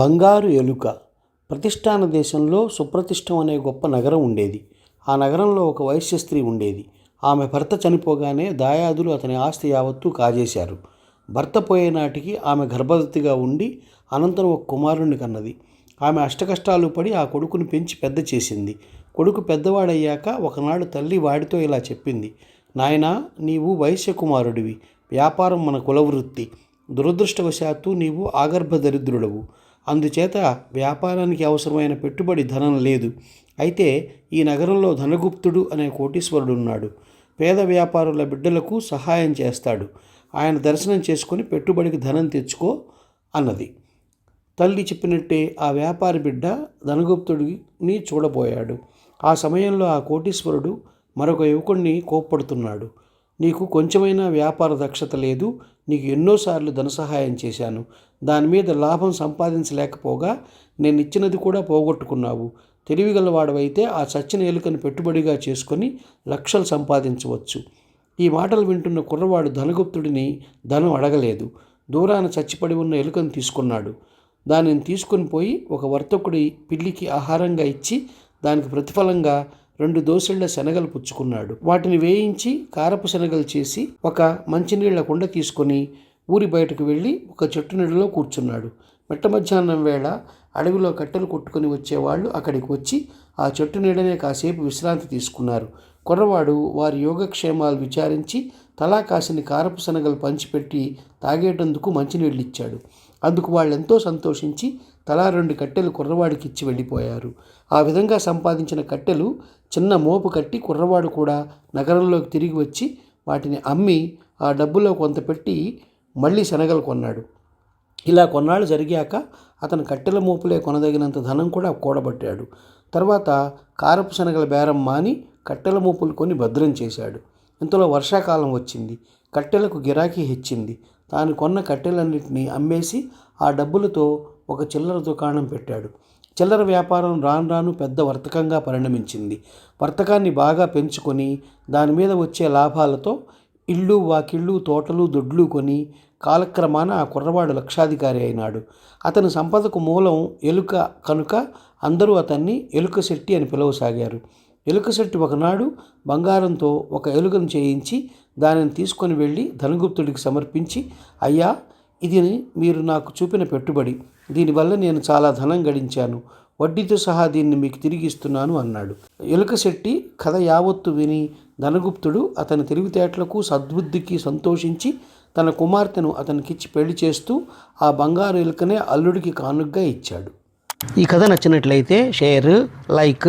బంగారు ఎలుక. ప్రతిష్టాన దేశంలో సుప్రతిష్టం అనే గొప్ప నగరం ఉండేది. ఆ నగరంలో ఒక వైశ్య స్త్రీ ఉండేది. ఆమె భర్త చనిపోగానే దాయాదులు అతని ఆస్తి యావత్తూ కాజేశారు. భర్త పోయే నాటికి ఆమె గర్భవతిగా ఉండి అనంతరం ఒక కుమారుణ్ణి కన్నది. ఆమె అష్టకష్టాలు పడి ఆ కొడుకుని పెంచి పెద్ద చేసింది. కొడుకు పెద్దవాడయ్యాక ఒకనాడు తల్లి వాడితో ఇలా చెప్పింది. నాయనా నీవు వైశ్య కుమారుడివి. వ్యాపారం మన కులవృత్తి దురదృష్టవశాత్తు నీవు ఆగర్భ దరిద్రుడవు. అందుచేత వ్యాపారానికి అవసరమైన పెట్టుబడి ధనం లేదు. అయితే ఈ నగరంలో ధనగుప్తుడు అనే కోటీశ్వరుడు ఉన్నాడు. పేద వ్యాపారుల బిడ్డలకు సహాయం చేస్తాడు. ఆయన దర్శనం చేసుకొని పెట్టుబడికి ధనం తెచ్చుకో అన్నది. తల్లి చెప్పినట్టే ఆ వ్యాపారి బిడ్డ ధనగుప్తుడిని చూడబోయాడు. ఆ సమయంలో ఆ కోటీశ్వరుడు మరొక యువకుడిని కోప్పడుతున్నాడు. నీకు కొంచెమైనా వ్యాపార దక్షత లేదు నీకు ఎన్నోసార్లు ధన సహాయం చేశాను. దాని మీద లాభం సంపాదించలేకపోగా నేను ఇచ్చినది కూడా పోగొట్టుకున్నావు. తెలివిగలవాడవైతే ఆ చచ్చిన ఎలుకను పెట్టుబడిగా చేసుకొని లక్షలు సంపాదించవచ్చు. ఈ మాటలు వింటున్న కుర్రవాడు ధనగుప్తుడిని ధనం అడగలేదు. దూరాన చచ్చిపడి ఉన్న ఎలుకను తీసుకున్నాడు. దానిని తీసుకొని పోయి ఒక వర్తకుడి పిల్లికి ఆహారంగా ఇచ్చి దానికి ప్రతిఫలంగా రెండు దోసెళ్ళ శనగలు పుచ్చుకున్నాడు. వాటిని వేయించి కారపు శనగలు చేసి ఒక మంచినీళ్ళ కుండ తీసుకొని ఊరి బయటకు వెళ్ళి ఒక చెట్టు నీడలో కూర్చున్నాడు. మెట్ట మధ్యాహ్నం వేళ అడవిలో కట్టెలు కొట్టుకొని వచ్చేవాళ్ళు అక్కడికి వచ్చి ఆ చెట్టు నీడనే కాసేపు విశ్రాంతి తీసుకున్నారు. కుర్రవాడు వారి యోగక్షేమాలు విచారించి తలా కాసిని కారపు శనగలు పంచిపెట్టి తాగేటందుకు మంచినీళ్ళు ఇచ్చాడు. అందుకు వాళ్ళెంతో సంతోషించి తలా రెండు కట్టెలు కుర్రవాడికి ఇచ్చి వెళ్ళిపోయారు. ఆ విధంగా సంపాదించిన కట్టెలు చిన్న మోపు కట్టి కుర్రవాడు కూడా నగరంలోకి తిరిగి వచ్చి వాటిని అమ్మి ఆ డబ్బులో కొంత పెట్టి మళ్ళీ శనగలు కొన్నాడు. ఇలా కొన్నాళ్ళు జరిగాక అతను కట్టెల మోపులే కొనదగినంత ధనం కూడా కూడబట్టాడు. తర్వాత కారపు శనగల బేరం మాని కట్టెల మోపులు కొని భద్రం చేశాడు. ఇంతలో వర్షాకాలం వచ్చింది. కట్టెలకు గిరాకీ హెచ్చింది. తాను కొన్న కట్టెలన్నింటినీ అమ్మేసి ఆ డబ్బులతో ఒక చిల్లర దుకాణం పెట్టాడు. చిల్లర వ్యాపారం రాను రాను పెద్ద వర్తకంగా పరిణమించింది. వర్తకాన్ని బాగా పెంచుకొని దాని మీద వచ్చే లాభాలతో ఇళ్ళు వాకిళ్ళు తోటలు దొడ్లు కొని కాలక్రమాన ఆ కుర్రవాడు లక్షాధికారి అయినాడు. అతని సంపదకు మూలం ఎలుక కనుక అందరూ అతన్ని ఎలుక శెట్టి అని పిలవసాగారు. ఎలుక శెట్టి ఒకనాడు బంగారంతో ఒక ఎలుకను చేయించి దానిని తీసుకొని వెళ్ళి ధనగుప్తుడికి సమర్పించి అయ్యా ఇది మీరు నాకు చూపిన పెట్టుబడి. దీనివల్ల నేను చాలా ధనం గడించాను. వడ్డీతో సహా దీన్ని మీకు తిరిగి ఇస్తున్నాను అన్నాడు. ఎలుక శెట్టి కథ యావత్తు విని ధనగుప్తుడు అతని తెలివితేటలకు సద్బుద్ధికి సంతోషించి తన కుమార్తెను అతనికిచ్చి పెళ్ళి చేస్తూ ఆ బంగారు ఎలుకనే అల్లుడికి కానుగ్గా ఇచ్చాడు. ఈ కథ నచ్చినట్లయితే షేర్ లైక్